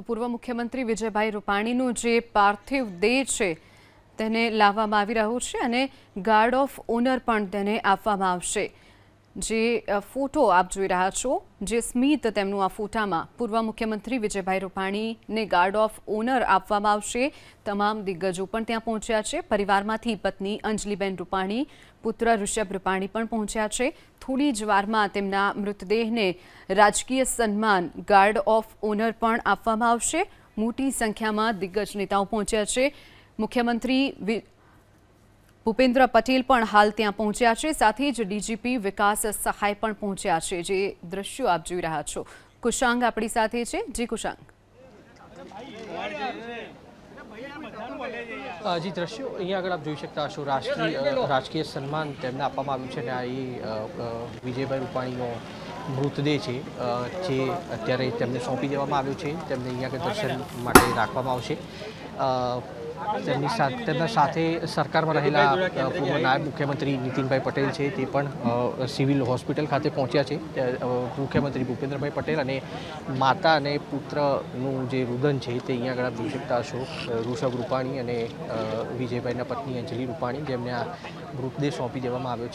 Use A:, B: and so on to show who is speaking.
A: તો પૂર્વ મુખ્યમંત્રી વિજયભાઈ રૂપાણીનું જે પાર્થિવ દેહ છે તેને લાવવામાં આવી રહ્યો છે અને ગાર્ડ ઓફ ઓનર પણ તેને આપવામાં આવશે. જે ફોટો આપ જોઈ રહ્યા છો, જે સ્મિત તેમનું આ ફોટામાં પૂર્વ મુખ્યમંત્રી વિજયભાઈ રૂપાણીને ગાર્ડ ઓફ ઓનર આપવામાં આવશે. તમામ દિગ્ગજો પણ ત્યાં પહોંચ્યા છે. પરિવારમાંથી પત્ની અંજલિબેન રૂપાણી, પુત્ર ઋષભ રૂપાણી પણ પહોંચ્યા છે. થોડી જ વારમાં તેમના મૃતદેહને રાજકીય સન્માન ગાર્ડ ઓફ ઓનર પણ આપવામાં આવશે. મોટી સંખ્યામાં દિગ્ગજ નેતાઓ પહોંચ્યા છે. મુખ્યમંત્રી ભૂપેન્દ્ર પટેલ પણ હાલ ત્યાં પહોંચ્યા છે. સાથે જ ડીજીપી વિકાસ સહાય પણ પહોંચ્યા છે. જે દ્રશ્યો આપ જોઈ રહ્યા છો. કુશાંગ આપણી સાથે છે. જી કુશાંગ.
B: જી દ્રશ્યો અહીંયા આગળ આપ જોઈ શકતા હશો. રાષ્ટ્રીય રાજકીય સન્માન તેમને આપવામાં આવ્યું છે અને આ વિજયભાઈ રૂપાણીનો મૃતદેહ છે જે અત્યારે તેમને સોંપી દેવામાં આવ્યો છે. તેમને અહીંયા આગળ દર્શન માટે રાખવામાં આવશે. તેમની સાથે તેમના સાથે સરકારમાં રહેલા પૂર્વ નાયબ મુખ્યમંત્રી નીતિનભાઈ પટેલ છે. તે પણ સિવિલ હોસ્પિટલ ખાતે પહોંચ્યા છે. મુખ્યમંત્રી ભૂપેન્દ્રભાઈ પટેલ અને માતા અને પુત્રનું જે રુદન છે તે અહીંયા આગળ જોઈ શકતા ઋષભ રૂપાણી અને વિજયભાઈના પત્ની અંજલિ રૂપાણી જેમને આ મૃતદેહ સોંપી દેવામાં આવ્યો છે.